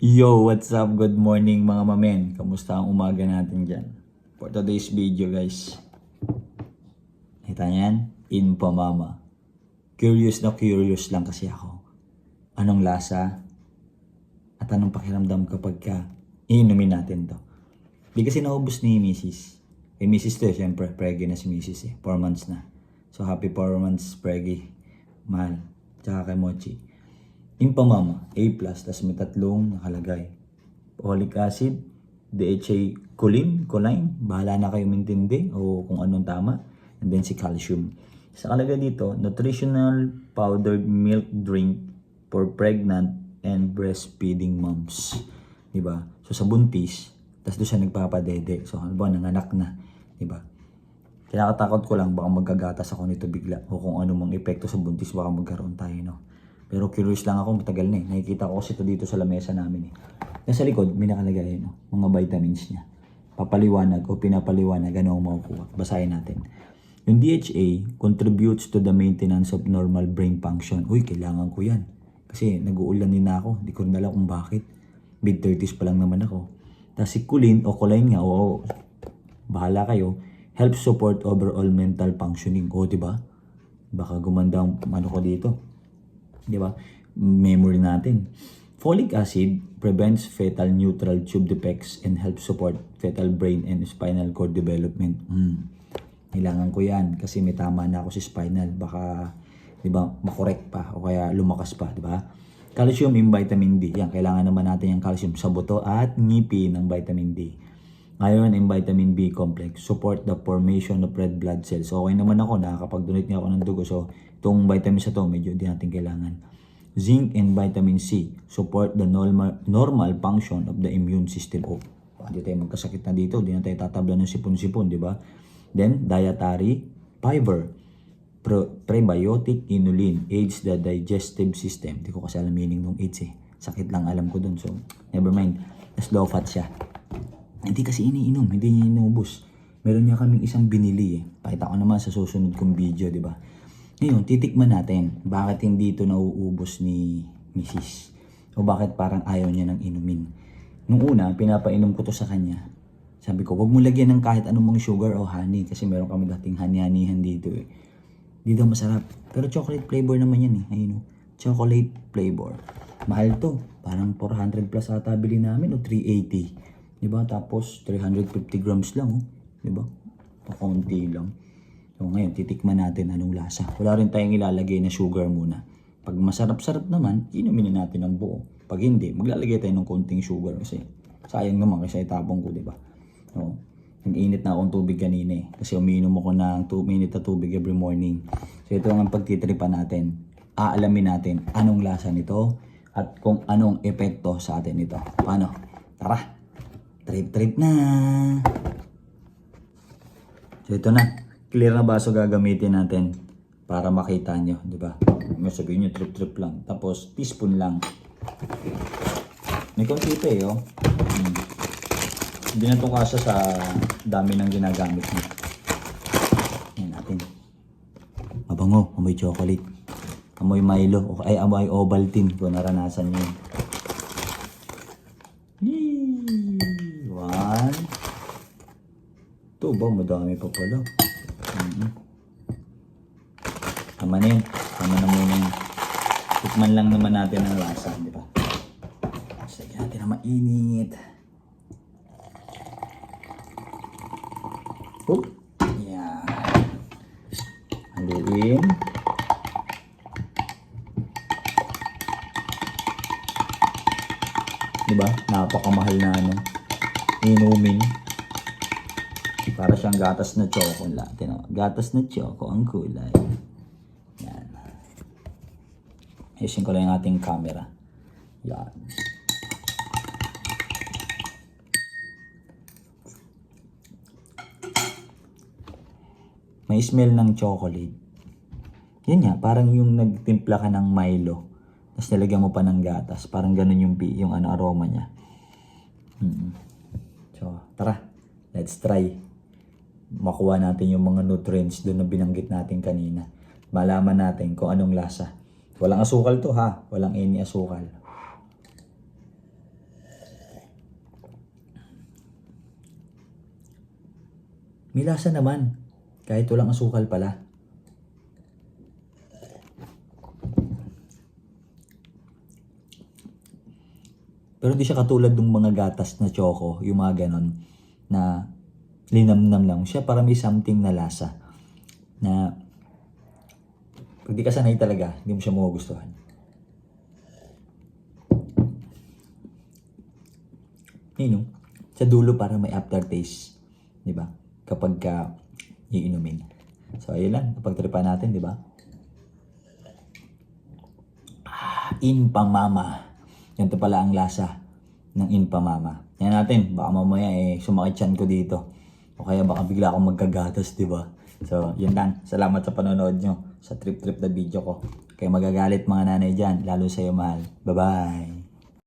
Yo, what's up? Good morning mga mamen. Kamusta ang umaga natin dyan? For today's video guys. Kita niyan? Info mama. Curious na curious lang kasi ako. Anong lasa? At anong pakiramdam kapag ka iinumin natin to? Di kasi naubos ni Mrs. Eh, Mrs. to eh, syempre, preggy na si Mrs. eh. 4 months na. So, happy 4 months, preggy. Mahal. Tsaka kay Mochi. Impa mama, A+, tas may tatlong nakalagay. Folic acid, DHA choline, choline, bahala na kayo mintindi o kung anong tama. And then si calcium. Sa kalagay dito, nutritional powdered milk drink for pregnant and breastfeeding moms. Diba? So sa buntis, tas doon siya nagpapadede. So ba, nanganak na. Diba? Kinakatakot ko lang baka magkagatas ako nito bigla o kung ano mang epekto sa buntis baka magkaroon tayo no. Pero curious lang ako matagal na eh. Nakikita ko kasi ito dito sa lamesa namin eh. Nasa likod may nakalagay no, mga vitamins niya. Papaliwanag o pinapaliwanag ano ang makukuha. Basahin natin. Yung DHA contributes to the maintenance of normal brain function. Uy, kailangan ko yan. Kasi nag-uulan din ako. Di ko rin alam kung bakit. Mid-30s pa lang naman ako. Tapos si choline o choline nga, o bahala kayo, helps support overall mental functioning. O, di ba? Baka gumanda ang ano ko dito. Di ba? Memory natin. Folic acid prevents fetal neutral tube defects and helps support fetal brain and spinal cord development. Hmm. Kailangan ko yan kasi may tama na ako sa spinal. Baka, di ba, makorek pa o kaya lumakas pa, di ba? Calcium in vitamin D. Yan, kailangan naman natin yung calcium sa buto at ngipi ng vitamin D. Iron and vitamin B complex support the formation of red blood cells. Okay naman ako, nakakapag-donate nga ako ng dugo. So, itong vitamins na to, medyo di natin kailangan. Zinc and vitamin C support the normal normal function of the immune system. Oh, hindi tayo magkasakit na dito. Di na tayo tatabla ng sipon-sipon, di ba? Then, dietary fiber. Pro- prebiotic inulin aids the digestive system. Di ko kasi alam meaning ng aids eh. Sakit lang alam ko dun. So, never mind. Mas low fat siya. Hindi kasi iniinom, hindi niya inubos. Meron niya kaming isang binili eh. Pakita ko naman sa susunod kong video, di ba? Ngayon, titikman natin bakit hindi ito nauubos ni Mrs. O bakit parang ayaw niya ng inumin. Nung una, pinapainom ko to sa kanya. Sabi ko, wag mo lagyan ng kahit anong sugar o honey kasi meron kami dating honey-honeyhan dito eh. Di daw masarap. Pero chocolate flavor naman yan eh. Ayun oh. Chocolate flavor. Mahal to. Parang 400 plus ata bili namin o 380. Diba? Tapos 350 grams lang oh. Diba? Pakaunti lang. So ngayon, titikman natin anong lasa. Wala rin tayong ilalagay na sugar muna. Pag masarap-sarap naman, inumin na natin ang buo. Pag hindi, maglalagay tayo ng konting sugar kasi sayang naman kasi itapong ko, di ba? So, nag-init na akong tubig kanina eh. Kasi umiinom ako ng 2 minute na tubig every morning. So ito ang pagtitripan natin. Aalamin natin anong lasa nito at kung anong epekto sa atin nito. Paano? Tara! Trip-trip na! So ito na. Clear na baso gagamitin natin para makita nyo, di ba? May sabihin nyo trip-trip lang. Tapos teaspoon lang. May konti pa eh, oh. Hmm. Hindi na ito kasya sa dami ng ginagamit mo. Yan natin. Mabango, amoy chocolate. Amoy Milo, ay amoy Ovaltine kung naranasan nyo yun. Ito ba, madami pa pala. Mhm. Tama na yun. Tama na muna yun. Tikman lang naman natin ang lasa, di ba? Sige natin na mainit. Oop. Yan. Haluin. Di ba? Napakamahal na ano. Inumin. Para siyang gatas na chocolate. No? Gatas na choco ang kulay. Yan. Ayusin ko lang yung ating camera. Yan. May smell ng chocolate. Yun nga, parang yung nagtimpla ka ng Milo. Tapos nilagyan mo pa ng gatas. Parang ganun yung, yung ano, aroma niya. Mm. So, tara. Let's try makuha natin yung mga nutrients doon na binanggit natin kanina. Malaman natin kung anong lasa. Walang asukal to ha. Walang any asukal. May lasa naman. Kahit walang asukal pala. Pero hindi siya katulad ng mga gatas na choco, yung mga ganon, na linamnam lang. Siya para may something na lasa. Na pag di ka sanay talaga, hindi mo siya magugustuhan. Yun, sa dulo para may aftertaste. Di ba? Kapag ka iinumin. So, ayun lang. Napagtripan natin, di ba? Ah, Impamama. Yan to pala ang lasa ng Impamama. Yan natin. Baka mamaya eh, sumakit ko dito. O kaya baka bigla akong magkagatas, di ba? So, yun lang. Salamat sa panonood nyo sa trip-trip na video ko. Kaya magagalit mga nanay dyan, lalo sa'yo mahal. Bye-bye!